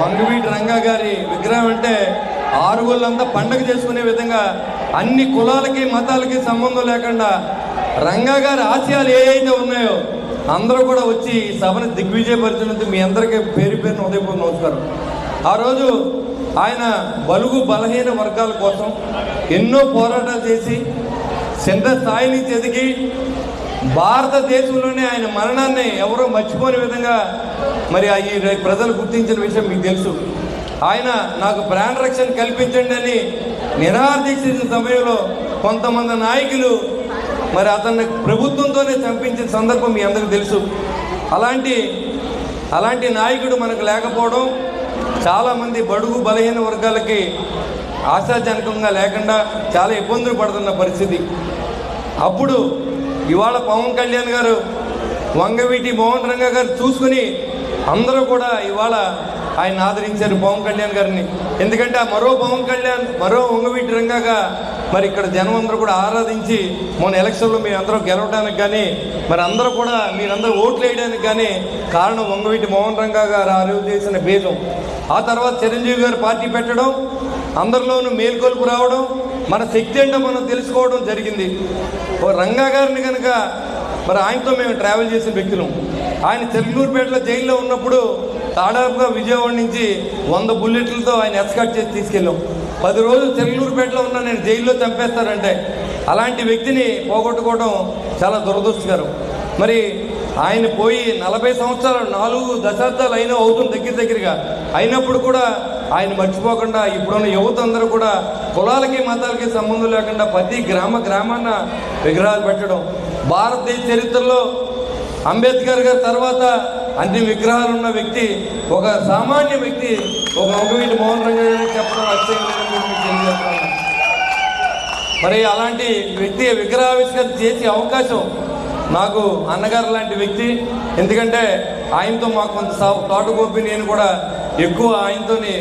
వంగవీటి రంగా గారి విగ్రహం అంటే ఆరుగుళ్ళంతా పండగ చేసుకునే విధంగా అన్ని కులాలకి మతాలకి సంబంధం లేకుండా రంగా గారి ఆశయాలు ఏవైతే ఉన్నాయో అందరూ కూడా వచ్చి ఈ సభను దిగ్విజయపరిచినందుకు మీ అందరికీ పేరు పేరున ఉదయపూర్వ నమస్కారం. ఆ రోజు ఆయన బలుగు బలహీన వర్గాల కోసం ఎన్నో పోరాటాలు చేసి చిన్న స్థాయి నుంచి ఎదిగి భారతదేశంలోనే ఆయన మరణాన్ని ఎవరో మర్చిపోని విధంగా మరి ఈ ప్రజలు గుర్తించిన విషయం మీకు తెలుసు. ఆయన నాకు ప్రాణ రక్షణ కల్పించండి అని నిరాదీక్షించిన సమయంలో కొంతమంది నాయకులు మరి అతన్ని ప్రభుత్వంతోనే చంపించిన సందర్భం మీ అందరికీ తెలుసు. అలాంటి అలాంటి నాయకుడు మనకు లేకపోవడం చాలామంది బడుగు బలహీన వర్గాలకి ఆశాజనకంగా లేకుండా చాలా ఇబ్బందులు పడుతున్న పరిస్థితి. అప్పుడు ఇవాళ పవన్ కళ్యాణ్ గారు వంగవీటి మోహన్ రంగ గారు చూసుకుని అందరూ కూడా ఇవాళ ఆయన ఆదరించారు పవన్ కళ్యాణ్ గారిని. ఎందుకంటే ఆ మరో పవన్ కళ్యాణ్ మరో వంగవీటి రంగగా మరి ఇక్కడ జనం అందరూ కూడా ఆరాధించి మొన్న ఎలక్షన్లో మీ అందరూ గెలవడానికి కానీ మరి అందరూ కూడా మీరందరూ ఓట్లు వేయడానికి కానీ కారణం వంగవీటి మోహన్ రంగా గారు ఆ రోజు చేసిన భేదం ఆ తర్వాత చిరంజీవి గారు పార్టీ పెట్టడం అందరిలోనూ మేల్కొల్పు రావడం మన శక్తి ఏంటో మనం తెలుసుకోవడం జరిగింది. ఓ రంగా గారిని కనుక మరి ఆయనతో మేము ట్రావెల్ చేసిన వ్యక్తులు. ఆయన చెరుకూరుపేటలో జైల్లో ఉన్నప్పుడు దాదాపుగా విజయవాడ నుంచి వంద బుల్లెట్లతో ఆయన ఎస్కాట్ చేసి తీసుకెళ్ళాం. పది రోజులు చెరుకూరుపేటలో ఉన్న నేను జైల్లో చంపేస్తారంటే అలాంటి వ్యక్తిని పోగొట్టుకోవడం చాలా దురదృష్టకరం. మరి ఆయన పోయి నలభై సంవత్సరాలు నాలుగు దశాబ్దాలు అయినా అవుతుంది దగ్గర దగ్గరగా. అయినప్పుడు కూడా ఆయన మర్చిపోకుండా ఇప్పుడున్న యువత అందరూ కూడా కులాలకి మతాలకి సంబంధం లేకుండా ప్రతి గ్రామ గ్రామాన విగ్రహాలు పెట్టడం. భారతదేశ చరిత్రలో అంబేద్కర్ గారి తర్వాత అన్ని విగ్రహాలు ఉన్న వ్యక్తి ఒక సామాన్య వ్యక్తి ఒక ఒకవీటి మోహన్ రంగ చెప్పడం అత్యంత మరి అలాంటి వ్యక్తి విగ్రహావిష్కరణ చేసే అవకాశం నాకు అన్నగారు లాంటి వ్యక్తి. ఎందుకంటే ఆయనతో మాకు కొంత సా- తోటగోపి నేను కూడా ఎక్కువ ఆయనతోనే